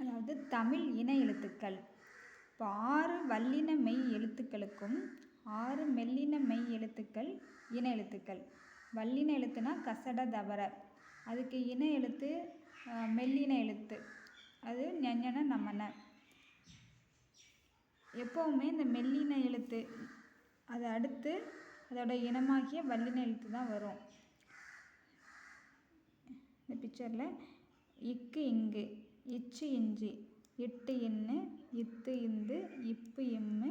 அதாவது தமிழ் இன எழுத்துக்கள். இப்போ ஆறு வல்லின மெய் எழுத்துக்களுக்கும் ஆறு மெல்லின மெய் எழுத்துக்கள் இன எழுத்துக்கள். வல்லின எழுத்துனா கசட தவற அதுக்கு இன எழுத்து மெல்லின எழுத்து. அது ஞஞ்சன நமன. எப்போவுமே இந்த மெல்லின எழுத்து அது அடுத்து அதோட இனமாகிய வல்லின எழுத்து தான் வரும். இந்த பிக்சரில் இக்கு இங்கு. இச்சு இஞ்சி இட்டு இன்னு இத்து இந்து இப்பு இம்மு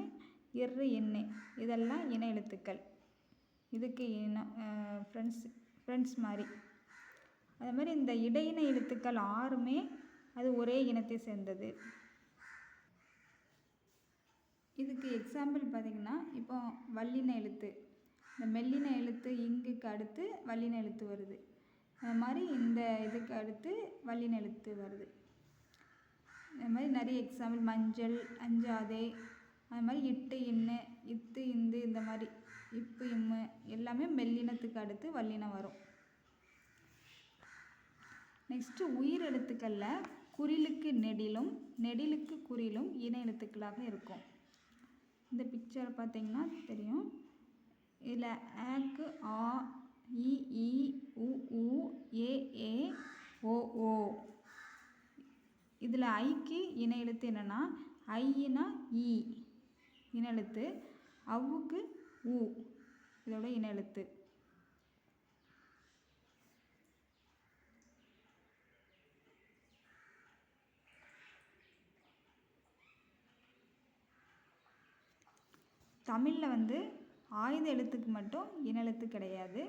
இரு இன்னு. இதெல்லாம் இன எழுத்துக்கள். இதுக்கு இன ஃப்ரெண்ட்ஸ் ஃப்ரெண்ட்ஸ் மாதிரி அது மாதிரி இந்த இடையின எழுத்துக்கள் ஆறுமே அது ஒரே இனத்தை சேர்ந்தது. இதுக்கு எக்ஸாம்பிள் பார்த்திங்கன்னா இப்போ வல்லின எழுத்து. இந்த மெல்லின எழுத்து இங்குக்கு அடுத்து வல்லின எழுத்து வருது. அது மாதிரி இந்த இதுக்கு அடுத்து வல்லின எழுத்து வருது. அது மாதிரி நிறைய எக்ஸாம்பிள் மஞ்சள் அஞ்சாதே அது மாதிரி இட்டு இன்னு இத்து இந்து இந்த மாதிரி இப்பு இம்மு எல்லாமே மெல்லினத்துக்கு அடுத்து வல்லினம் வரும். நெக்ஸ்ட்டு உயிர் எழுத்துக்களில் குறிலுக்கு நெடிலும் நெடிலுக்கு குறிலும் இன எழுத்துக்களாக இருக்கும். இந்த பிக்சரை பார்த்தீங்கன்னா தெரியும். இதில் ஆக்கு ஆ இ உ ஏ ஏ இதில் ஐக்கு இன எழுத்து என்னென்னா ஐயினா ஈ இன எழுத்து. அவ்வுக்கு ஊ இதோட இன எழுத்து. தமிழில் வந்து ஆயுத எழுத்துக்கு மட்டும் இன எழுத்து கிடையாது.